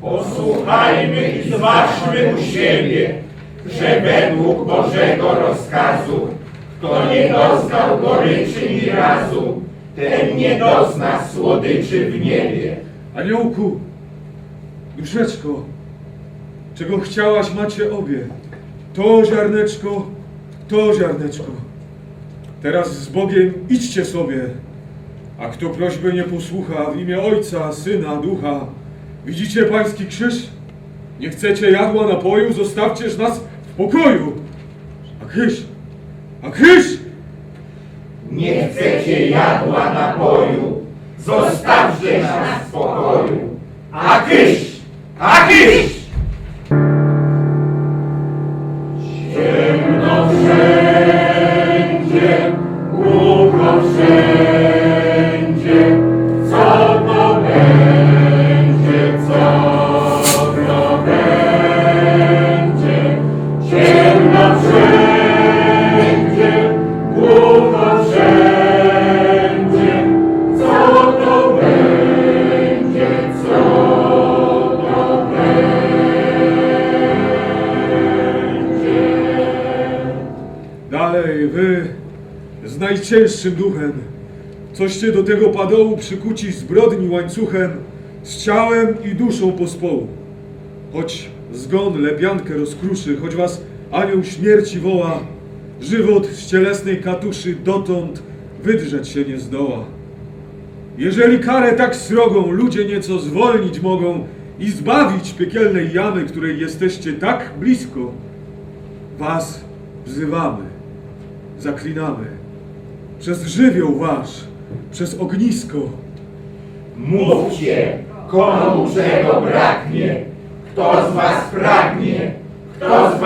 Posłuchajmy i zważmy u siebie, że według Bożego rozkazu, kto nie doznał goryczy ni razu, ten nie dozna słodyczy w niebie. Aniołku, duszeczko, czego chciałaś macie obie. To ziarneczko, to ziarneczko. Teraz z Bogiem idźcie sobie. A kto prośby nie posłucha, w imię Ojca, Syna, Ducha, widzicie pański krzyż? Nie chcecie jadła, napoju, zostawcież nas w pokoju. A krzyż, a krzyż! Nie chcecie jadła napoju, zostawcie nas w spokoju. A kysz, a kysz! Dalej, wy z najcięższym duchem, coście do tego padołu przykuci zbrodni łańcuchem, z ciałem i duszą pospołu. Choć zgon lepiankę rozkruszy, choć was anioł śmierci woła, żywot z cielesnej katuszy dotąd wydrzeć się nie zdoła. Jeżeli karę tak srogą ludzie nieco zwolnić mogą i zbawić piekielnej jamy, której jesteście tak blisko, was wzywamy, zaklinamy. Przez żywioł wasz, przez ognisko, Mówcie, komu czego braknie, kto z was pragnie, kto z was